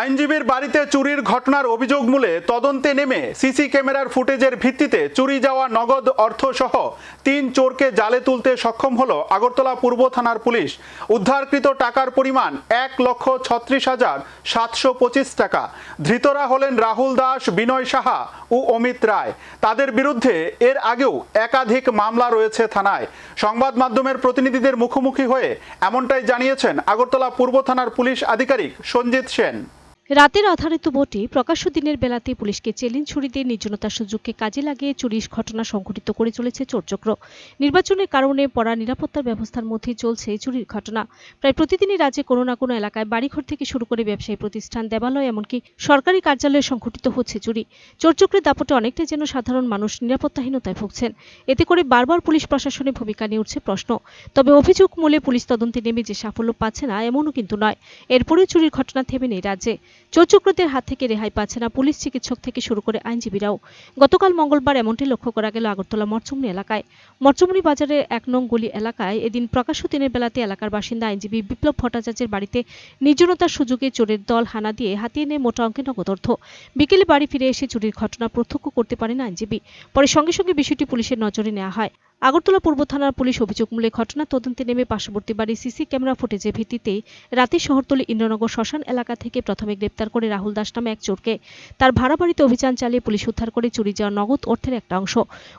আইনজীবীর বাড়িতে চুরির ঘটনার অভিযোগ মূলে তদন্তে নেমে সিসি ক্যামেরার ফুটেজের ভিত্তিতে চুরি যাওয়া নগদ অর্থসহ তিন চোরকে জালে তুলতে সক্ষম হল আগরতলা পূর্ব থানার পুলিশ। উদ্ধারকৃত টাকার পরিমাণ এক লক্ষ ছত্রিশ হাজার সাতশো পঁচিশ টাকা। ধৃতরা হলেন রাহুল দাস, বিনয় সাহা ও অমিত রায়। তাদের বিরুদ্ধে এর আগেও একাধিক মামলা রয়েছে থানায়। সংবাদ মাধ্যমের প্রতিনিধিদের মুখোমুখি হয়ে এমনটাই জানিয়েছেন আগরতলা পূর্ব থানার পুলিশ আধিকারিক সঞ্জিত সেন। রাতের আধারিত ভোটে প্রকাশ্য দিনের বেলাতে পুলিশকে চেলিন ছুরি দিয়ে নির্জনতার সুযোগকে কাজে লাগিয়ে চুরির ঘটনা সংঘটিত করে চলেছে চোরচক্র। নির্বাচনের কারণে পড়া নিরাপত্তার ব্যবস্থার মধ্যে চলছে চুরির ঘটনা। প্রায় প্রতিদিনই রাজ্যে কোনো না কোনো এলাকায় বাড়িঘর থেকে শুরু করে ব্যবসায়ী প্রতিষ্ঠান, দেবালয়, এমনকি সরকারি কার্যালয়ে সংঘটিত হচ্ছে চুরি। চোরচক্রের দাপটে অনেকটাই যেন সাধারণ মানুষ নিরাপত্তাহীনতায় ভুগছেন। এতে করে বারবার পুলিশ প্রশাসনের ভূমিকা নিয়ে উঠছে প্রশ্ন। তবে অভিযোগ মূলে পুলিশ তদন্তে নেমে যে সাফল্য পাচ্ছে না, এমনও কিন্তু নয়। এরপরেও চুরির ঘটনা থেমে নেই রাজ্যে। চোরচক্রদের হাত থেকে রেহাই পাচ্ছে না পুলিশ চিকিৎসক থেকে শুরু করে আইনজীবীরাও। গতকাল মঙ্গলবার এমনটি লক্ষ্য করা গেল আগরতলা মরচুমনি এলাকায়। মরচুমনি বাজারের এক নং গলি এলাকায় এদিন প্রকাশ্য দিনের বেলাতে এলাকার বাসিন্দা আইনজীবী বিপ্লব ভট্টাচার্যের বাড়িতে নির্জনতার সুযোগে চোরের দল হানা দিয়ে হাতিয়ে নেয় মোটা অঙ্কের নগদ অর্থ। বিকেলে বাড়ি ফিরে এসে চুরির ঘটনা প্রত্যক্ষ করতে পারেন আইনজীবী। পরে সঙ্গে সঙ্গে বিষয়টি পুলিশের নজরে নেওয়া হয়। আগরতলা পূর্ব থানার পুলিশ অভিযোগ মূলে ঘটনা তদন্তে নেমে পার্শ্ববর্তী বাড়ির সিসি ক্যামেরা ফুটেজের ভিত্তিতে রাতে শহরতলি ইন্দ্রনগর শ্মশান এলাকা থেকে প্রথমে গ্রেপ্তার করে রাহুল দাস নামে এক চোরকে। তার ভাড়া বাড়িতে অভিযান চালিয়ে পুলিশ উদ্ধার করে চুরি যাওয়া নগদ অর্থের একটা অংশ।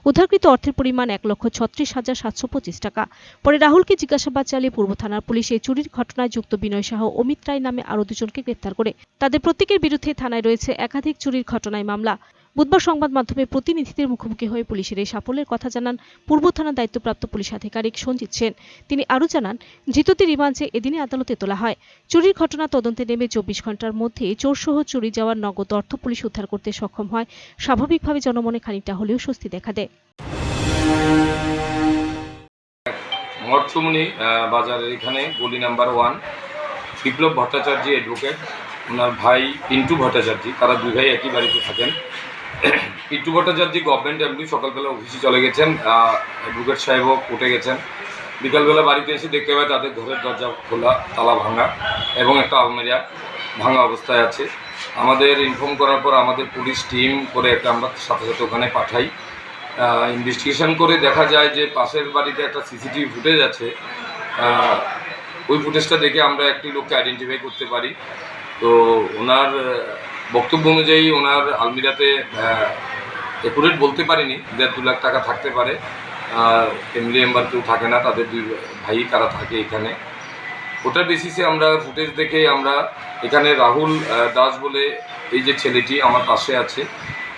উদ্ধারকৃত অর্থের পরিমাণ এক লক্ষ ছত্রিশ হাজার সাতশো পঁচিশ টাকা। পরে রাহুলকে জিজ্ঞাসাবাদ চালিয়ে পূর্ব থানার পুলিশ এই চুরির ঘটনায় যুক্ত বিনয় ও অমিত রায় নামে আরও দুজনকে গ্রেপ্তার করে। তাদের প্রত্যেকের বিরুদ্ধে থানায় রয়েছে একাধিক চুরির ঘটনায় মামলা। বুধবার সংবাদ মাধ্যমে প্রতিনিধিদের মুখোমুখি হয়ে পুলিশের এই সাফল্যের কথা জানান পূর্ব থানার দায়িত্বপ্রাপ্ত পুলিশ আধিকারিক সঞ্জিত সেন। তিনি আরও জানান, ধৃতদের রিমান্ডে এদিনে আদালতে তোলা হয়। চুরির ঘটনা তদন্তে নেমে চব্বিশ ঘণ্টার মধ্যে চোরসহ চুরি যাওয়ার নগদ অর্থ পুলিশ উদ্ধার করতে সক্ষম হয়। স্বাভাবিকভাবে জনমনে খানিকটা হলেও স্বস্তি দেখা দেয়। মরচুমনি বাজারের এখানে গলি number one, Biplab Bhattacharya advocate ওনার ভাই পিন্টু ভট্টাচার্য, তারা দুই ভাই একই বাড়িতে থাকেন। পিন্টু ভট্টাচার্য গভর্নমেন্ট এমডি সকালবেলা অফিসে চলে গেছেন অ্যাডভোকেট সাহেবও উঠে গেছেন। বিকালবেলা বাড়িতে এসে দেখতে পাই তাদের ঘরের দরজা খোলা, তালা ভাঙা এবং একটা আলমেরিয়া ভাঙা অবস্থায় আছে। আমাদের ইনফর্ম করার পর আমাদের পুলিশ টিম করে একটা আমরা সাথে সাথে ওখানে পাঠাই। ইনভেস্টিগেশন করে দেখা যায় যে পাশের বাড়িতে একটা সিসিটিভি ফুটেজ আছে। ওই ফুটেজটা দেখে আমরা একটি লোককে আইডেন্টিফাই করতে পারি। তো ওনার বক্তব্য অনুযায়ী ওনার আলমিরাতে একুরেট বলতে পারিনি, দেড় দু লাখ টাকা থাকতে পারে। ফ্যামিলি মেম্বার কেউ থাকে না, তাদের দুই ভাই তারা থাকে এখানে। ওটার বেসিসে আমরা ফুটেজ দেখে আমরা এখানে রাহুল দাস বলে এই যে ছেলেটি আমার পাশে আছে,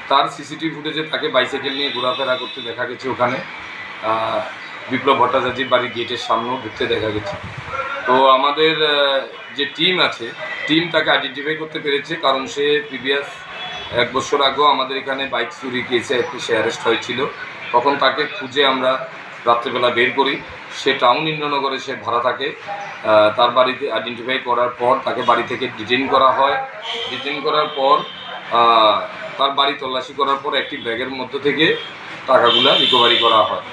তার সিসিটিভি ফুটেজে তাকে বাইসাইকেল নিয়ে ঘোরাফেরা করতে দেখা গেছে ওখানে। বিপ্লব ভট্টাচার্যের বাড়ির গেটের সামনেও ঢুকতে দেখা গেছে। তো আমাদের যে টিম আছে টিম তাকে আইডেন্টিফাই করতে পেরেছে, কারণ সে প্রিভিয়াস এক বছর আগেও আমাদের এখানে বাইক চুরি কেসে একটি সে অ্যারেস্ট হয়েছিল। তখন তাকে খুঁজে আমরা রাত্রেবেলা বের করি। সে টাউন ইন্দ্রনগরে সে ভাড়া থাকে। তার বাড়িতে আইডেন্টিফাই করার পর তাকে বাড়ি থেকে ডিটেইন করা হয়। ডিটেইন করার পর তার বাড়ি তল্লাশি করার পর একটি ব্যাগের মধ্য থেকে টাকাগুলা রিকভারি করা হয়।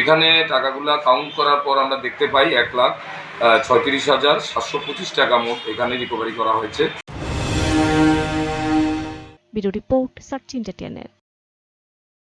এখানে টাকাগুলা কাউন্ট করার পর আমরা দেখতে পাই এক লাখ ছয়ত্রিশ হাজার সাতশো পঁচিশ টাকা মোট এখানে রিকভারি করা হয়েছে। Bureau report search entertainment